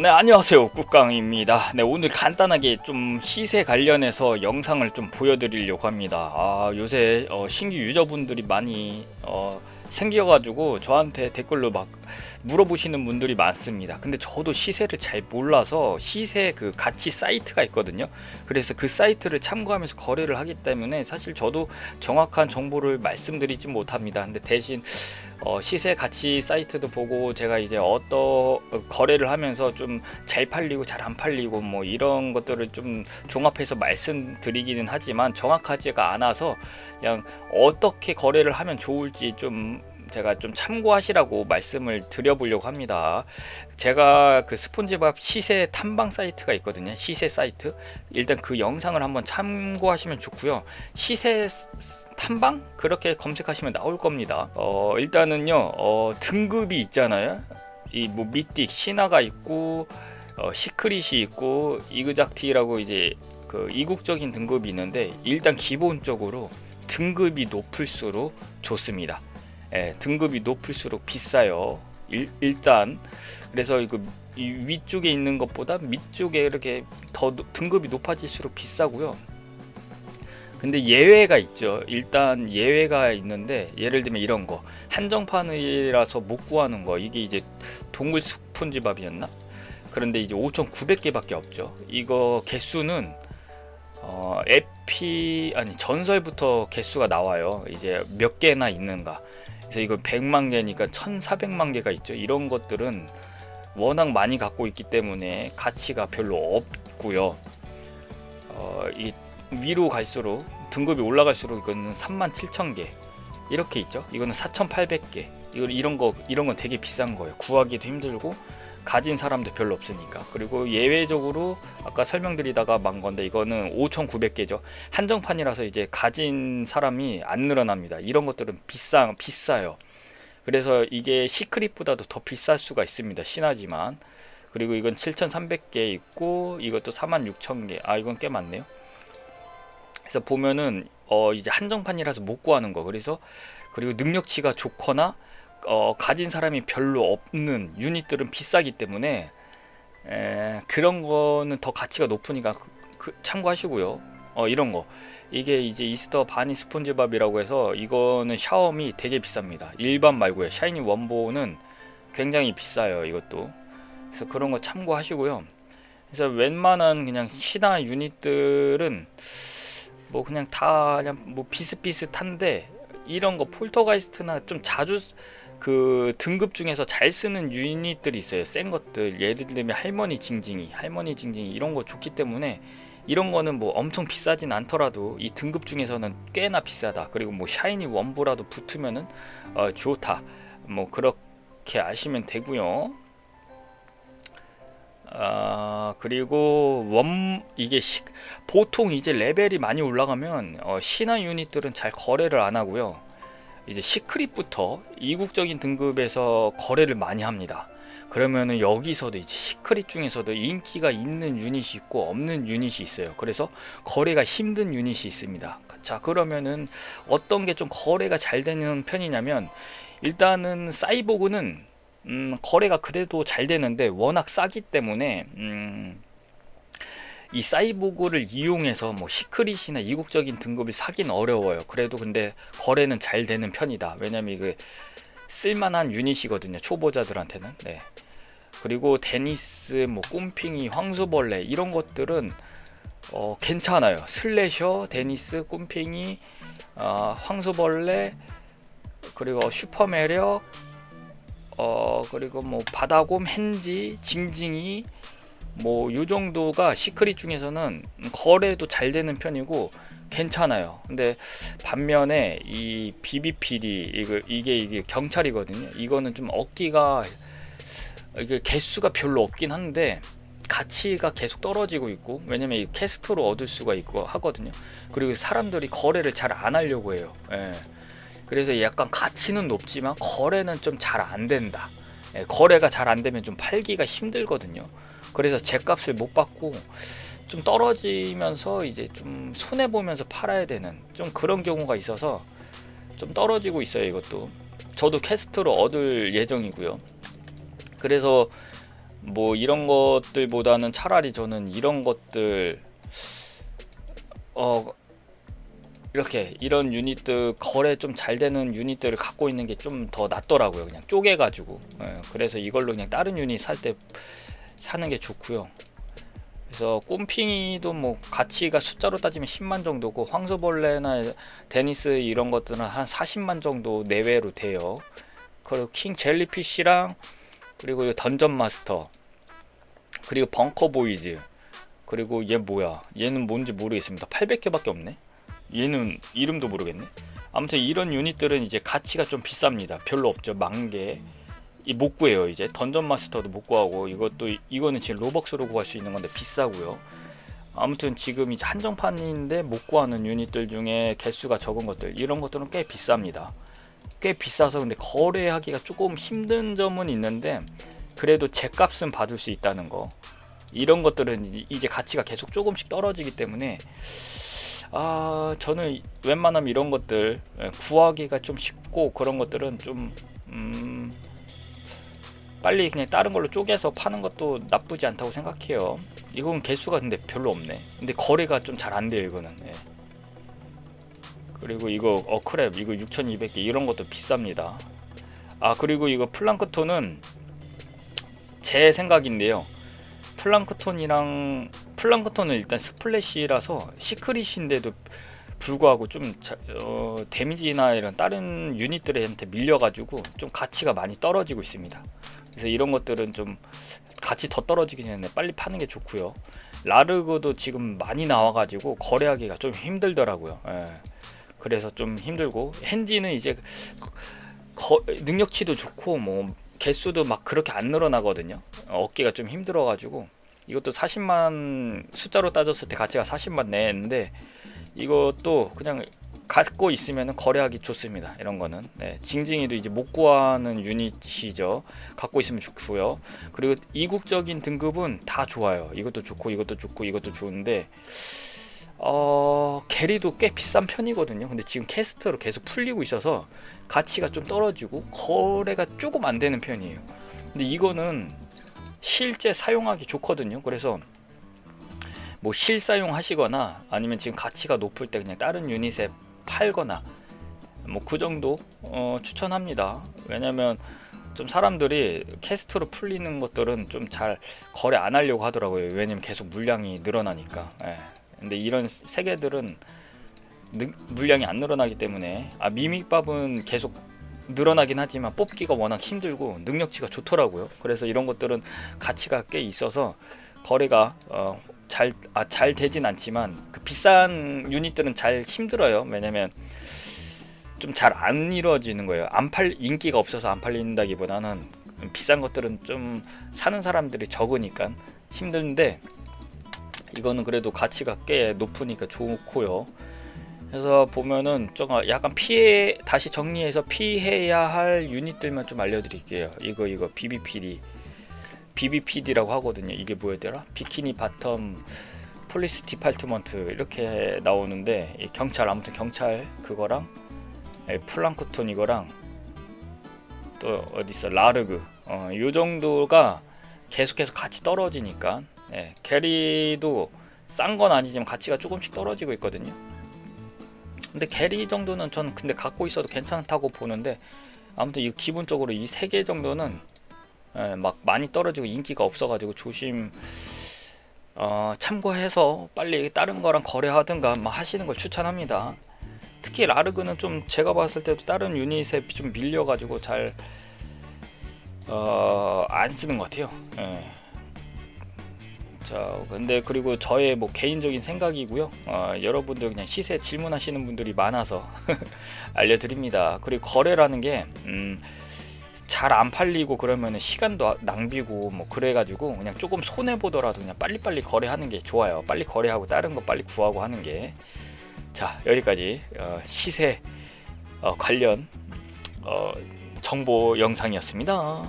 네 안녕하세요. 꾹강입니다. 네 오늘 간단하게 좀 시세 관련해서 영상을 좀 보여드리려고 합니다. 아 요새 어, 신규 유저분들이 많이 어, 생겨가지고 저한테 댓글로 막 물어보시는 분들이 많습니다. 근데 저도 시세를 잘 몰라서 시세 그 가치 사이트가 있거든요. 그래서 그 사이트를 참고하면서 거래를 하기 때문에 사실 저도 정확한 정보를 말씀드리지 못합니다. 근데 대신 어, 시세 가치 사이트도 보고 제가 이제 어떤 거래를 하면서 좀 잘 팔리고 잘 안 팔리고 뭐 이런 것들을 좀 종합해서 말씀드리기는 하지만 정확하지가 않아서 그냥 어떻게 거래를 하면 좋을지 좀 제가 좀 참고하시라고 말씀을 드려보려고 합니다. 제가 그 스폰지밥 시세 탐방 사이트가 있거든요. 시세 사이트. 일단 그 영상을 한번 참고하시면 좋고요. 시세 탐방 그렇게 검색하시면 나올 겁니다. 어, 일단은요. 어, 등급이 있잖아요. 이 뭐 미틱 신화가 있고 어, 시크릿이 있고 이그작티라고 이제 그 이국적인 등급이 있는데 일단 기본적으로 등급이 높을수록 좋습니다. 예, 등급이 높을수록 비싸요. 일, 일단 그래서 이거 이 위쪽에 있는 것보다 밑쪽에 이렇게 더 노- 등급이 높아질수록 비싸고요. 근데 예외가 있죠. 일단 예외가 있는데 예를 들면 이런 거 한정판이라서 못 구하는 거 이게 이제 동굴 스폰지밥이었나? 그런데 이제 5,900개밖에 없죠. 이거 개수는 어, 에피 아니 전설부터 개수가 나와요. 이제 몇 개나 있는가. 그래서 이거 100만 개니까 1,400만 개가 있죠. 이런 것들은 워낙 많이 갖고 있기 때문에 가치가 별로 없고요. 어, 이 위로 갈수록 등급이 올라갈수록 이거는 37,000개 이렇게 있죠. 이거는 4,800개. 이거 이런 거 이런 건 되게 비싼 거예요. 구하기도 힘들고 가진 사람도 별로 없으니까. 그리고 예외적으로 아까 설명드리다가 만 건데 이거는 5,900개죠. 한정판이라서 이제 가진 사람이 안 늘어납니다. 이런 것들은 비싸 비싸요. 그래서 이게 시크릿보다도 더 비쌀 수가 있습니다. 신하지만. 그리고 이건 7,300개 있고 이것도 46,000개. 아 이건 꽤 많네요. 그래서 보면은 어 이제 한정판이라서 못 구하는 거. 그래서 그리고 능력치가 좋거나 어 가진 사람이 별로 없는 유닛들은 비싸기 때문에 에, 그런 거는 더 가치가 높으니까 그, 그 참고하시고요. 어 이런 거 이게 이제 이스터 바니 스폰지밥이라고 해서 이거는 샤워미 되게 비쌉니다. 일반 말고요. 샤이니 원보는 굉장히 비싸요. 이것도 그래서 그런 거 참고하시고요. 그래서 웬만한 그냥 신화 유닛들은 뭐 그냥 다 그냥 뭐 비슷비슷한데 이런 거 폴터가이스트나 좀 자주 그 등급 중에서 잘 쓰는 유닛들이 있어요. 센 것들. 예를 들면 할머니 징징이, 할머니 징징이 이런 거 좋기 때문에 이런 거는 뭐 엄청 비싸진 않더라도 이 등급 중에서는 꽤나 비싸다. 그리고 뭐 샤이니 원보라도 붙으면은 어, 좋다. 뭐 그렇게 아시면 되고요. 아 그리고 원 이게 시, 보통 이제 레벨이 많이 올라가면 어, 신화 유닛들은 잘 거래를 안 하고요. 이제 시크릿부터 이국적인 등급에서 거래를 많이 합니다. 그러면은 여기서도 이제 시크릿 중에서도 인기가 있는 유닛이 있고 없는 유닛이 있어요. 그래서 거래가 힘든 유닛이 있습니다. 자 그러면은 어떤 게 좀 거래가 잘 되는 편이냐면 일단은 사이보그는 음, 거래가 그래도 잘 되는데 워낙 싸기 때문에 음, 이 사이보그를 이용해서 뭐 시크릿이나 이국적인 등급을 사긴 어려워요. 그래도 근데 거래는 잘 되는 편이다. 왜냐면 이게 쓸만한 유닛이거든요. 초보자들한테는. 네. 그리고 데니스, 뭐 꿈핑이, 황수벌레 이런 것들은 어, 괜찮아요. 슬래셔, 데니스, 꿈핑이, 어, 황수벌레 그리고 슈퍼매력 어 그리고 뭐 바다곰, 헨지, 징징이 뭐 요 정도가 시크릿 중에서는 거래도 잘 되는 편이고 괜찮아요. 근데 반면에 이 비비필이 이거 이게 이게 경찰이거든요. 이거는 좀 얻기가 이게 개수가 별로 없긴 한데 가치가 계속 떨어지고 있고 왜냐면 이 캐스트로 얻을 수가 있고 하거든요. 그리고 사람들이 거래를 잘 안 하려고 해요. 예. 그래서 약간 가치는 높지만 거래는 좀 잘 안 된다. 예, 거래가 잘 안 되면 좀 팔기가 힘들거든요. 그래서 제 값을 못 받고 좀 떨어지면서 이제 좀 손해 보면서 팔아야 되는 좀 그런 경우가 있어서 좀 떨어지고 있어요. 이것도 저도 캐스트로 얻을 예정이고요. 그래서 뭐 이런 것들보다는 차라리 저는 이런 것들 어 이렇게 이런 유닛들 거래 좀 잘 되는 유닛들을 갖고 있는 게 좀 더 낫더라고요. 그냥 쪼개 가지고. 예, 그래서 이걸로 그냥 다른 유닛 살 때 사는 게 좋고요. 그래서 꿈핑이도 뭐 가치가 숫자로 따지면 10만 정도고 황소벌레나 데니스 이런 것들은 한 40만 정도 내외로 돼요. 그리고 킹 젤리피쉬랑 그리고 이 던전 마스터 그리고 벙커 보이즈 그리고 얘 뭐야? 얘는 뭔지 모르겠습니다. 800개밖에 없네? 얘는 이름도 모르겠네? 아무튼 이런 유닛들은 이제 가치가 좀 비쌉니다. 별로 없죠. 만개. 이 못 구해요 이제. 던전 마스터도 못 구하고 이것도 이거는 지금 로벅스로 구할 수 있는 건데 비싸고요. 아무튼 지금 이제 한정판인데 못 구하는 유닛들 중에 개수가 적은 것들 이런 것들은 꽤 비쌉니다. 꽤 비싸서 근데 거래하기가 조금 힘든 점은 있는데 그래도 제 값은 받을 수 있다는 거. 이런 것들은 이제- 이제 가치가 계속 조금씩 떨어지기 때문에 아 저는 웬만하면 이런 것들 예, 구하기가 좀 쉽고 그런 것들은 좀 음, 빨리 그냥 다른 걸로 쪼개서 파는 것도 나쁘지 않다고 생각해요. 이건 개수가 근데 별로 없네. 근데 거래가 좀 잘 안 돼요 이거는. 예. 그리고 이거 어크랩 이거 6,200개 이런 것도 비쌉니다. 아 그리고 이거 플랑크톤은 제 생각인데요. 플랑크톤이랑 플랑크톤은 일단 스플래시라서 시크릿인데도 불구하고 좀 자, 어, 데미지나 이런 다른 유닛들한테 밀려가지고 좀 가치가 많이 떨어지고 있습니다. 그래서 이런 것들은 좀 가치 더 떨어지기 전에 빨리 파는 게 좋고요. 라르그도 지금 많이 나와가지고 거래하기가 좀 힘들더라고요. 예. 그래서 좀 힘들고 헨지는 이제 거, 능력치도 좋고 뭐 개수도 막 그렇게 안 늘어나거든요. 어, 얻기가 좀 힘들어가지고 이것도 40만 숫자로 따졌을 때 가치가 40만 내는데 이것도 그냥 갖고 있으면 거래하기 좋습니다. 이런 거는 네, 징징이도 이제 못 구하는 유닛이죠. 갖고 있으면 좋고요. 그리고 이국적인 등급은 다 좋아요. 이것도 좋고 이것도 좋고 이것도 좋은데 어 게리도 꽤 비싼 편이거든요. 근데 지금 캐스트로 계속 풀리고 있어서 가치가 좀 떨어지고 거래가 조금 안 되는 편이에요. 근데 이거는 실제 사용하기 좋거든요. 그래서 뭐 실사용 하시거나 아니면 지금 가치가 높을 때 그냥 다른 유닛에 팔거나 뭐 그 정도 어, 추천합니다. 왜냐면 좀 사람들이 캐스트로 풀리는 것들은 좀 잘 거래 안 하려고 하더라고요. 왜냐면 계속 물량이 늘어나니까. 예. 근데 이런 세계들은 능- 물량이 안 늘어나기 때문에 아 미믹밥은 계속 늘어나긴 하지만 뽑기가 워낙 힘들고 능력치가 좋더라고요. 그래서 이런 것들은 가치가 꽤 있어서 거래가 어, 잘, 아, 잘 되진 않지만 그 비싼 유닛들은 잘 힘들어요. 왜냐면 좀 잘 안 이루어지는 거예요. 안 팔 인기가 없어서 안 팔린다기보다는 비싼 것들은 좀 사는 사람들이 적으니까 힘든데 이거는 그래도 가치가 꽤 높으니까 좋고요. 그래서 보면은 좀 약간 피해 다시 정리해서 피해야 할 유닛들만 좀 알려드릴게요. 이거 이거 BBPD BBPD라고 하거든요. 이게 뭐였더라? 비키니 바텀 폴리스 디팔트먼트 이렇게 나오는데 이 경찰 아무튼 경찰 그거랑 예, 플랑크톤 이거랑 또 어디 있어 라르그 어, 요 정도가 계속해서 같이 떨어지니까 예, 캐리도 싼 건 아니지만 가치가 조금씩 떨어지고 있거든요. 근데 캐리 정도는 전 근데 갖고 있어도 괜찮다고 보는데 아무튼 이 기본적으로 이 세 개 정도는 예, 막 많이 떨어지고 인기가 없어가지고 조심 어, 참고해서 빨리 다른 거랑 거래하든가 막 하시는 걸 추천합니다. 특히 라르그는 좀 제가 봤을 때도 다른 유닛에 좀 밀려가지고 잘 어, 안 쓰는 것 같아요. 예. 자, 근데 그리고 저의 뭐 개인적인 생각이고요. 어, 여러분들 그냥 시세 질문하시는 분들이 많아서 알려드립니다. 그리고 거래라는 게 음, 잘 안 팔리고 그러면 시간도 낭비고 뭐 그래가지고 그냥 조금 손해 보더라도 그냥 빨리빨리 거래하는 게 좋아요. 빨리 거래하고 다른 거 빨리 구하고 하는 게. 자 여기까지 어, 시세 어, 관련 어, 정보 영상이었습니다.